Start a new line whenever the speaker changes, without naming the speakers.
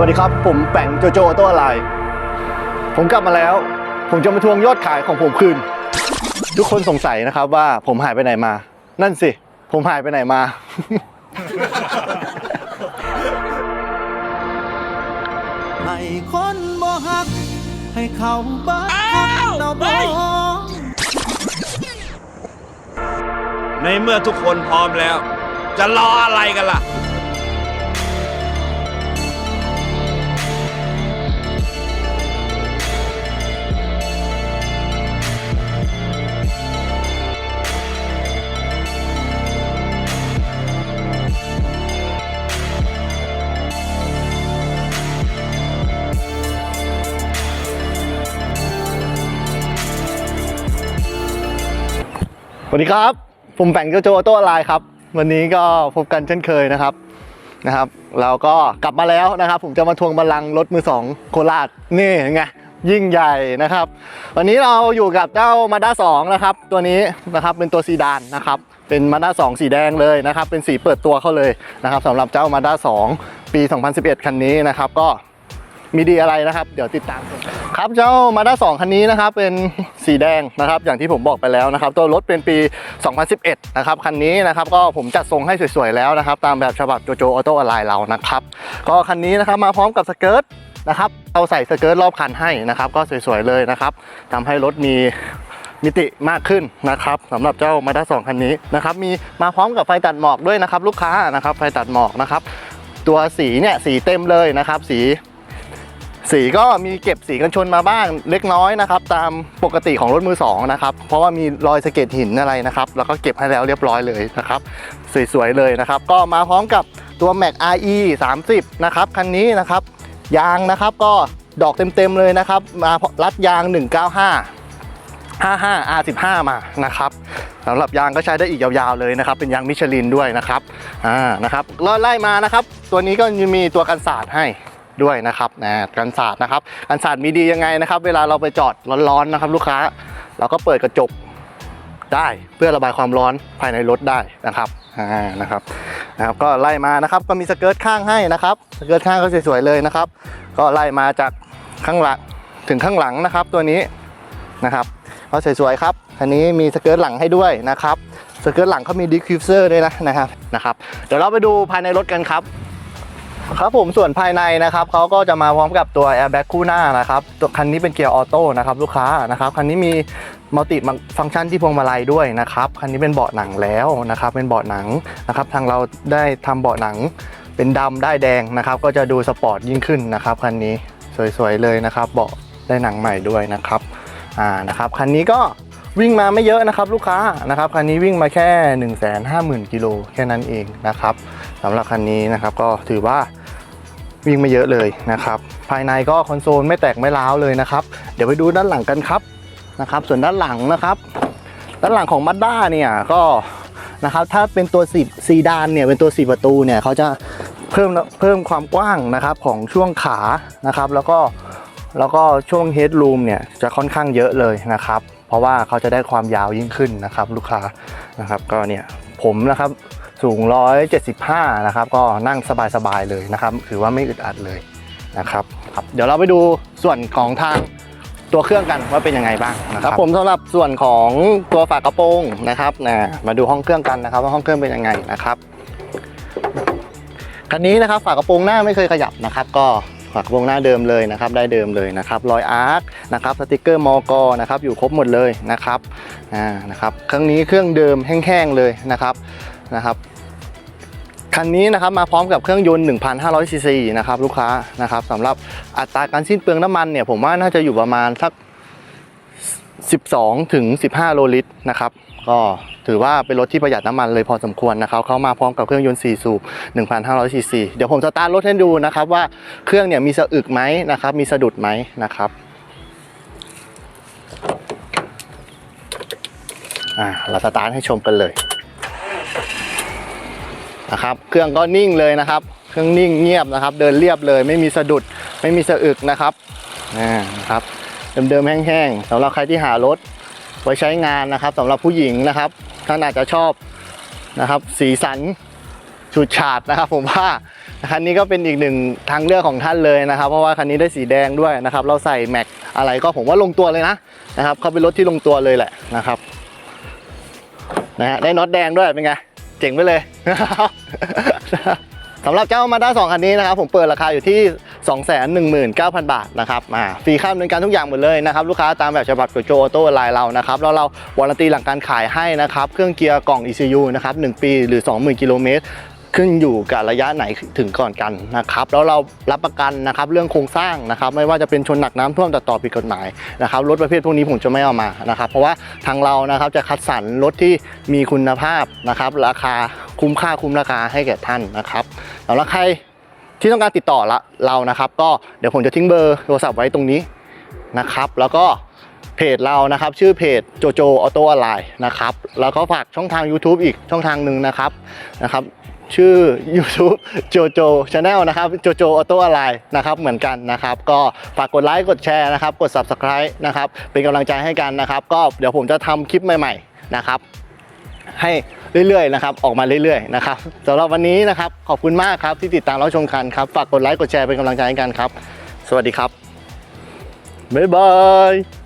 วัสดีครับ ผมแป่งโจโจโตัวอะไร ผมกลับมาแล้ว ผมจะมาทวงยอดขายของผมคืน ทุกคนสงสัยนะครับว่าผมหายไปไหนมา นั่นสิ ผมหายไปไหนมา
ให้คนบ่ฮัก ให้เขาบ้าเราบ่
ในเมื่อทุกคนพร้อมแล้ว จะรออะไรกันล่ะ
สวัสดีครับ ผมแปงโจโจโตัวอะไรครับ วันนี้ก็พบกันเช่นเคยนะครับนะครับ เราก็กลับมาแล้วนะครับ ผมจะมาทวงบัลลังก์รถมือสองโคราชนี่ไงยิ่งใหญ่นะครับ วันนี้เราอยู่กับเจ้ามาด้าสองนะครับ ตัวนี้นะครับเป็นตัวซีดานนะครับ เป็นมาด้าสองสีแดงเลยนะครับ เป็นสีเปิดตัวเขาเลยนะครับสำหรับเจ้ามาด้าสองปี 2011 คันนี้นะครับ ก็ มีดีอะไรนะครับ เดี๋ยวติดตามกันครับเจ้ามาด้า2คันนี้นะครับเป็นสีแดงนะครับอย่างที่ผมบอกไปแล้วนะครับ ตัวรถเป็นปี 2011 นะครับคันนี้นะครับก็ผมจัดทรงให้สวยๆแล้วนะครับ ตามแบบฉบับโจโจออโต้อนไลน์เรานะครับ ก็คันนี้นะครับมาพร้อมกับสเกิร์ตนะครับเราใส่สเกิร์ตรอบคันให้นะครับ ก็สวยๆเลยนะครับทำให้รถมีมิติมากขึ้นนะครับสำหรับเจ้ามาด้า2คันนี้นะครับมีมาพร้อมกับไฟตัดหมอกด้วยนะครับ ลูกค้านะครับไฟตัดหมอกนะครับ ตัวสีเนี่ยสีเต็มเลยนะครับ สี สีก็มีเก็บสีกันชนมาบ้างเล็กน้อยนะครับ ตามปกติของรถมือสองนะครับ เพราะว่ามีรอยสะเก็ดหินอะไรนะครับ แล้วก็เก็บให้แล้วเรียบร้อยเลยนะครับ สวยๆเลยนะครับ ก็มาพร้อมกับตัว Mac RE 30 นะครับ คันนี้นะครับ ยางนะครับก็ดอกเต็มๆเลยนะครับ มารัดยาง 195 55 R15 มานะครับสำหรับยางก็ใช้ได้อีกยาวๆเลยนะครับ เป็นยางมิชลินด้วยนะครับอ่านะครับแล้วไล่มานะครับ ตัวนี้ก็มีตัวกันสาดให้ ด้วยนะครับนะกันศาสตร์นะครับกันศาสตร์มีดียังไงนะครับ เวลาเราไปจอดร้อนๆนะครับ ลูกค้า เราก็เปิดกระจกได้เพื่อระบายความร้อนภายในรถได้นะครับอ่านะครับนะครับ ก็ไล่มานะครับก็มีสเกิร์ตข้างให้นะครับสเกิร์ตข้างก็สวยๆเลยนะครับ ก็ไล่มาจากข้างหลังถึงข้างหลังนะครับตัวนี้นะครับก็สวยๆครับอันนี้มีสเกิร์ตหลังให้ด้วยนะครับสเกิร์ตหลังเขามีดิคิวเซอร์ด้วยนะนะครับนะครับ เดี๋ยวเราไปดูภายในรถกันครับ ครับผมส่วนภายในนะครับเขาก็จะมาพร้อมกับตัว airbag คู่หน้านะครับตัวคันนี้เป็นเกียร์ออโต้นะครับลูกค้านะครับคันนี้มีมัลติฟังก์ชันที่พวงมาลัยด้วยนะครับคันนี้เป็นเบาะหนังแล้วนะครับเป็นเบาะหนังนะครับทางเราได้ทำเบาะหนังเป็นดำได้แดงนะครับก็จะดูสปอร์ตยิ่งขึ้นนะครับคันนี้สวยๆเลยนะครับเบาะได้หนังใหม่ด้วยนะครับอ่านะครับคันนี้ก็วิ่งมาไม่เยอะนะครับลูกค้านะครับคันนี้วิ่งมาแค่ 1 5 0 0 0 0กิโลแค่นั้นเองนะครับสำหรับคันนี้นะครับก็ถือว่า วิ่งไม่เยอะเลยนะครับ ภายในก็คอนโซลไม่แตกไม่ร้าวเลยนะครับ เดี๋ยวไปดูด้านหลังกันครับนะครับ ส่วนด้านหลังนะครับ ด้านหลังของมั z ด้าเนี่ยก็นะครับถ้าเป็นตัวสีซีดานเนี่ยเป็นตัวสีประตูเนี่ยเขาจะเพิ่มเพิ่มความกว้างนะครับของช่วงขานะครับ แล้วก็แล้วก็ช่วงเฮดรูมเนี่ยจะค่อนข้างเยอะเลยนะครับ เพราะว่าเขาจะได้ความยาวยิ่งขึ้นนะครับ ลูกค้านะครับ ก็เนี่ยผมนะครับ สูง 175 นะครับ ก็นั่งสบายๆเลยนะครับ ถือว่าไม่อึดอัดเลยนะครับครับ เดี๋ยวเราไปดูส่วนของทางตัวเครื่องกันว่าเป็นยังไงบ้างนะครับผมสำหรับส่วนของตัวฝากระโปรงนะครับนะมาดูห้องเครื่องกันนะครับ ว่าห้องเครื่องเป็นยังไงนะครับคันนี้นะครับฝากระโปรงหน้าไม่เคยขยับนะครับ ก็ฝากระโปรงหน้าเดิมเลยนะครับ ได้เดิมเลยนะครับรอยอาร์คนะครับสติกเกอร์มอกนะครับอยู่ครบหมดเลยนะครับอ่านะครับเครื่องนี้เครื่องเดิมแห้งๆเลยนะครับ นะครับคันนี้นะครับมาพร้อมกับเครื่องยนต์ 1,500 ซีซีนะครับลูกค้านะครับสำหรับอัตราการสิ้นเปลืองน้ำมันเนี่ยผมว่าน่าจะอยู่ประมาณสัก 12ถึง15 โลลิตรนะครับก็ถือว่าเป็นรถที่ประหยัดน้ำมันเลยพอสมควรนะครับเขามาพร้อมกับเครื่องยนต์ 4 สูบ 1,500 ซีซีเดี๋ยวผมสตาร์ทรถให้ดูนะครับว่าเครื่องเนี่ยมีสะอึกไหมนะครับมีสะดุดไหมนะครับอ่าเราสตาร์ทให้ชมกันเลย นะครับ เครื่องก็นิ่งเลยนะครับ เครื่องนิ่งเงียบนะครับ เดินเรียบเลย ไม่มีสะดุด ไม่มีสะอึกนะครับนะครับ เดิมๆแห้งๆสำหรับใครที่หารถไว้ใช้งานนะครับสำหรับผู้หญิงนะครับท่านอาจจะชอบนะครับ สีสันชสุดฉาดนะครับ ผมว่าคันนี้ก็เป็นอีกหนึ่งทางเลือกของท่านเลยนะครับ เพราะว่าคันนี้ได้สีแดงด้วยนะครับ เราใส่แม็กอะไรก็ผมว่าลงตัวเลยนะนะครับเขาเป็นรถที่ลงตัวเลยแหละนะครับนะฮะได้น็อตแดงด้วยเป็นไง เจ๋งไปเลยสำหรับเจ้ามาด้าสองคันนี้นะครับผมเปิดราคาอยู่ที่ 219,000 บาทนะครับอ่าฟรีค่าดำเนินการทุกอย่างหมดเลยนะครับลูกค้าตามแบบฉบับโกโจออโต้ไลน์เรานะครับแล้วเราวารันตีหลังการขายให้นะครับเครื่องเกียร์กล่อง ECU นะครับ1ปีหรือ 20,000 กิโลเมตร ขึ้นอยู่กับระยะไหนถึงก่อนกันนะครับ แล้วเรารับประกันนะครับเรื่องโครงสร้างนะครับ ไม่ว่าจะเป็นชนหนักน้ำท่วมตัดต่อผิดกฎหมายนะครับรถประเภทพวกนี้ผมจะไม่เอามานะครับ เพราะว่าทางเรานะครับจะคัดสรรรถที่มีคุณภาพนะครับ ราคาคุ้มค่าคุ้มราคาให้แก่ท่านนะครับสำหรับใครที่ต้องการติดต่อละเรานะครับ ก็เดี๋ยวผมจะทิ้งเบอร์โทรศัพท์ไว้ตรงนี้นะครับ แล้วก็เพจเรานะครับ ชื่อเพจโจโจออโต้ออนไลน์นะครับแล้วก็ฝากช่องทาง YouTube อีกช่องทางหนึ่งนะครับนะครับ ชื่อ YouTube โจโจ Channel นะครับโจโจออโต้อะไรนะครับเหมือนกันนะครับ ก็ฝากกดไลค์กดแชร์นะครับ กด Subscribe นะครับ เป็นกำลังใจให้กันนะครับ ก็เดี๋ยวผมจะทำคลิปใหม่ ๆ นะครับให้เรื่อยๆนะครับออกมาเรื่อยๆนะครับสำหรับวันนี้นะครับขอบคุณมากครับที่ติดตามรับชมกันครับ ฝากกดไลค์กดแชร์เป็นกำลังใจให้กันครับ สวัสดีครับบ๊ายบาย